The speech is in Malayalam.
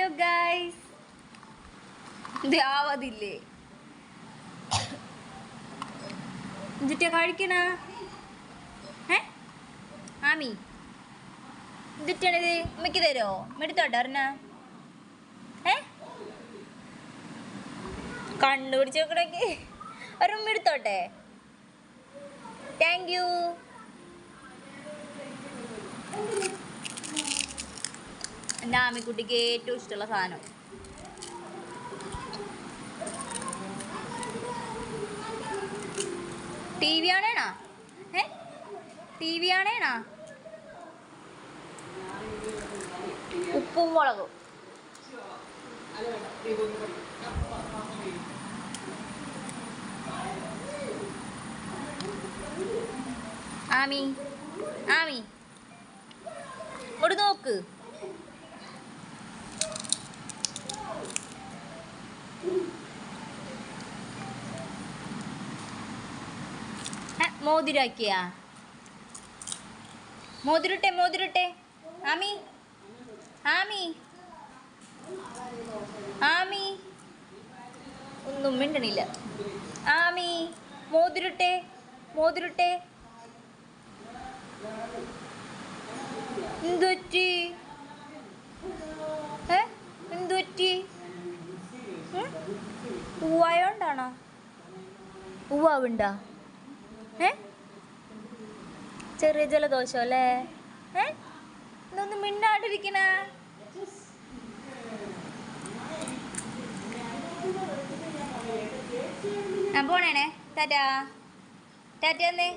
Hello guys ആവാതില്ലേ? എന്നിട്ട് കഴിക്കണ ഏ ആമി. എന്നിട്ടാണിത് അമ്മയ്ക്ക് തരുമോ മെടുത്തോട്ടോ അറിഞ്ഞ ഏ കണ്ടുപിടിച്ച് നോക്കണമെങ്കിൽ ഒരു ഉമ്മ എടുത്തോട്ടെ താങ്ക് യു എന്റെ ആമിക്കുട്ടിക്ക് ഏറ്റവും ഇഷ്ടമുള്ള സാധനം. ടി വി ആണേണാ? ഏ? ടി വി ആണേണാ? ഉപ്പും മുളകും. ആമി ആമി. ഇങ്ങോട്ട് നോക്ക്. മോതിരാക്കിയാ? മോതിരട്ടെ മോതിരട്ടെ. ആമി ആമി ആമി. ഒന്നും മിണ്ടണില്ല. ആമി മോതിരട്ടെ മോതിരട്ടെ. എന്തുറ്റി ഏ? എന്തുപറ്റി? ഉവായോണ്ടാണോ ഉവാവുണ്ടോ ഏ ചെറിയ ജലദോഷം അല്ലേ? ഏ? ഇതൊന്ന് മിണ്ടാണ്ടിരിക്കണ. ഞാൻ പോണേണേ ടാറ്റാ. ടാറ്റ എന്നേ